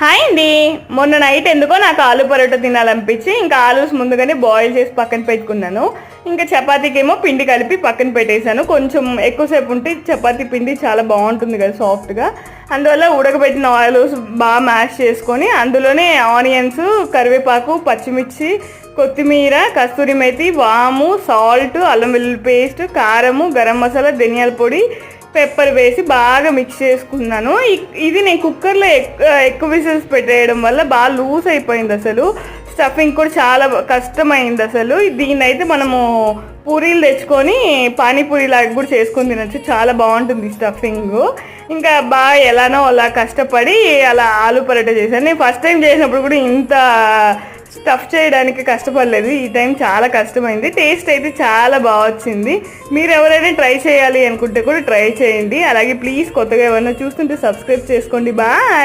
Hi అండి. మొన్న night ఎందుకో నాకు ఆలు పరోటా తినాలనిపించి ఇంకా ఆలూస్ ముందుగానే బాయిల్ చేసి పక్కన పెట్టుకున్నాను. ఇంకా చపాతీకి ఏమో పిండి కలిపి పక్కన పెట్టేశాను. కొంచెం ఎక్కువసేపు ఉంటే చపాతీ పిండి చాలా బాగుంటుంది కదా సాఫ్ట్గా అందువల్ల ఉడకబెట్టిన ఆయిల్స్ బాగా మ్యాష్ చేసుకొని అందులోనే ఆనియన్స్ కరివేపాకు పచ్చిమిర్చి కొత్తిమీర కస్తూరి మేతి వాము సాల్ట్ అల్లం వెల్లుల్లి పేస్ట్ కారము గరం మసాలా ధనియాల పొడి పెప్పర్ వేసి బాగా మిక్స్ చేసుకున్నాను. ఇది నేను కుక్కర్లో ఎక్కువ ఎక్కువ పెట్టేయడం వల్ల బాగా లూజ్ అయిపోయింది అసలు. స్టఫింగ్ కూడా చాలా కష్టమైంది అసలు. దీన్ని అయితే మనము పూరీలు తెచ్చుకొని పానీపూరి లాగా కూడా చేసుకొని తినచ్చు. చాలా బాగుంటుంది స్టఫింగ్ ఇంకా బాగా ఎలానో అలా కష్టపడి అలా ఆలు పరోటా చేశాను. నేను ఫస్ట్ టైం చేసినప్పుడు కూడా ఇంత స్టఫ్ చేయడానికి కష్టపడలేదు. ఈ టైం చాలా కష్టమైంది. టేస్ట్ అయితే చాలా బాగా వచ్చింది. మీరు ఎవరైనా ట్రై చేయాలి అనుకుంటే కూడా ట్రై చేయండి. అలాగే ప్లీజ్ కొత్తగా ఎవరైనా చూస్తుంటే సబ్స్క్రైబ్ చేసుకోండి. బాయ్